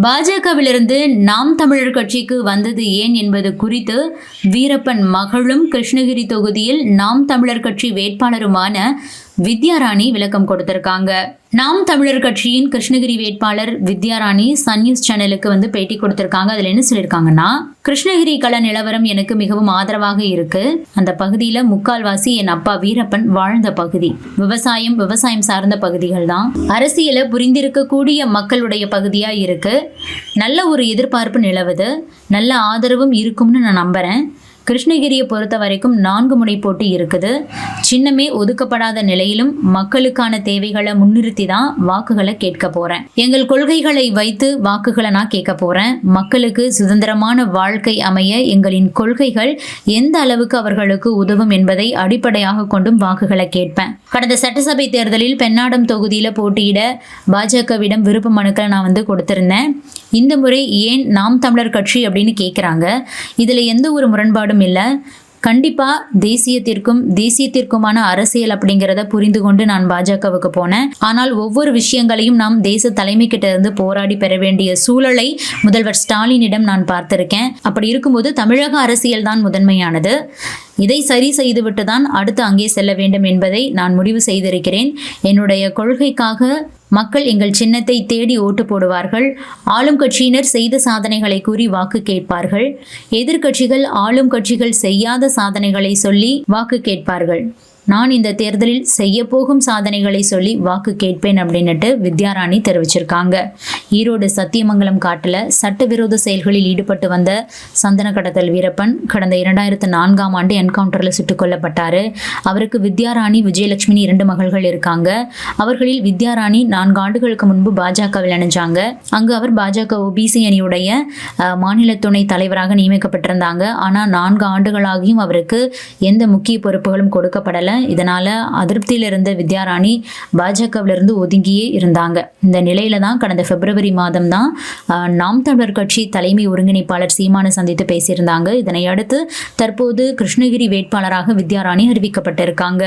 பாஜகவிலிருந்து நாம் தமிழர் கட்சிக்கு வந்தது ஏன் என்பது குறித்து வீரப்பன் மகளும் கிருஷ்ணகிரி தொகுதியில் நாம் தமிழர் கட்சி வேட்பாளருமான வித்யாராணி விளக்கம் கொடுத்திருக்காங்க. நாம் தமிழர் கட்சியின் கிருஷ்ணகிரி வேட்பாளர் வித்யாராணி சன் நியூஸ் சேனலுக்கு வந்து பேட்டி கொடுத்திருக்காங்க. அதுல என்ன சொல்லியிருக்காங்கன்னா கிருஷ்ணகிரி கள நிலவரம் எனக்கு மிகவும் ஆதரவாக இருக்கு. அந்த பகுதியில முக்கால்வாசி என் அப்பா வீரப்பன் வாழ்ந்த பகுதி. விவசாயம் விவசாயம் சார்ந்த பகுதிகள் தான். அரசியலை புரிந்திருக்கக்கூடிய மக்களுடைய பகுதியா இருக்கு. நல்ல ஒரு எதிர்பார்ப்பு நிலவுது. நல்ல ஆதரவும் இருக்கும்னு நான் நம்புறேன். கிருஷ்ணகிரியை பொறுத்த வரைக்கும் நான்கு முனை போட்டி இருக்குது. சின்னமே ஒதுக்கப்படாத நிலையிலும் மக்களுக்கான தேவைகளை முன்னிறுத்தி தான் வாக்குகளை கேட்க போறேன். எங்கள் கொள்கைகளை வைத்து வாக்குகளை நான் கேட்க போறேன். மக்களுக்கு சுதந்திரமான வாழ்க்கை அமைய எங்களின் கொள்கைகள் எந்த அளவுக்கு அவர்களுக்கு உதவும் என்பதை அடிப்படையாக கொண்டும் வாக்குகளை கேட்பேன். கடந்த சட்டசபை தேர்தலில் பெண்ணாடம் தொகுதியில போட்டியிட பாஜகவிடம் விருப்ப மனுக்களை நான் வந்து கொடுத்திருந்தேன். இந்த முறை ஏன் நாம் தமிழர் கட்சி அப்படின்னு கேட்குறாங்க இதில் எந்த ஒரு முரண்பாடும் இல்லை கண்டிப்பாக தேசியத்திற்கும் தேசியத்திற்குமான அரசியல் அப்படிங்கிறத புரிந்து கொண்டு நான் பாஜகவுக்கு போனேன். ஆனால் ஒவ்வொரு விஷயங்களையும் நாம் தேச தலைமை கிட்ட இருந்து போராடி பெற வேண்டிய சூழலை முதல்வர் ஸ்டாலினிடம் நான் பார்த்திருக்கேன். அப்படி இருக்கும்போது தமிழக அரசியல் தான் முதன்மையானது. இதை சரி செய்துவிட்டு தான் அடுத்து அங்கே செல்ல வேண்டும் என்பதை நான் முடிவு செய்திருக்கிறேன். என்னுடைய கொள்கைக்காக மக்கள் எங்கள் சின்னத்தை தேடி ஓட்டு போடுவார்கள். ஆளும் கட்சியினர் செய்த சாதனைகளை கூறி வாக்கு கேட்பார்கள். எதிர்க்கட்சிகள் ஆளும் கட்சிகள் செய்யாத சாதனைகளை சொல்லி வாக்கு கேட்பார்கள். நான் இந்த தேர்தலில் செய்ய போகும் சாதனைகளை சொல்லி வாக்கு கேட்பேன் அப்படின்னுட்டு வித்யாராணி தெரிவிச்சிருக்காங்க. ஈரோடு சத்தியமங்கலம் காட்டில் சட்டவிரோத செயல்களில் ஈடுபட்டு வந்த சந்தன கடத்தல் வீரப்பன் கடந்த இரண்டாயிரத்து நான்காம் ஆண்டு என்கவுண்டரில் சுட்டுக் கொல்லப்பட்டார். அவருக்கு வித்யாராணி விஜயலட்சுமி இரண்டு மகள்கள் இருக்காங்க. அவர்களில் வித்யாராணி நான்கு ஆண்டுகளுக்கு முன்பு பாஜகவில் இணைஞ்சாங்க. அங்கு அவர் பாஜக ஓபிசி அணியுடைய மாநில துணை தலைவராக நியமிக்கப்பட்டிருந்தாங்க. ஆனால் நான்கு ஆண்டுகளாகியும் அவருக்கு எந்த முக்கிய பொறுப்புகளும் கொடுக்கப்படலை. இதனால அதிருப்தியில் இருந்த வித்யாராணி பாஜகவிலிருந்து ஒதுங்கியே இருந்தாங்க. இந்த நிலையில தான் கடந்த பிப்ரவரி மாதம் தான் நாம் தமிழர் கட்சி தலைமை ஒருங்கிணைப்பாளர் சீமானை சந்தித்து பேசியிருந்தாங்க. இதனை அடுத்து தற்போது கிருஷ்ணகிரி வேட்பாளராக வித்யாராணி அறிவிக்கப்பட்டிருக்காங்க.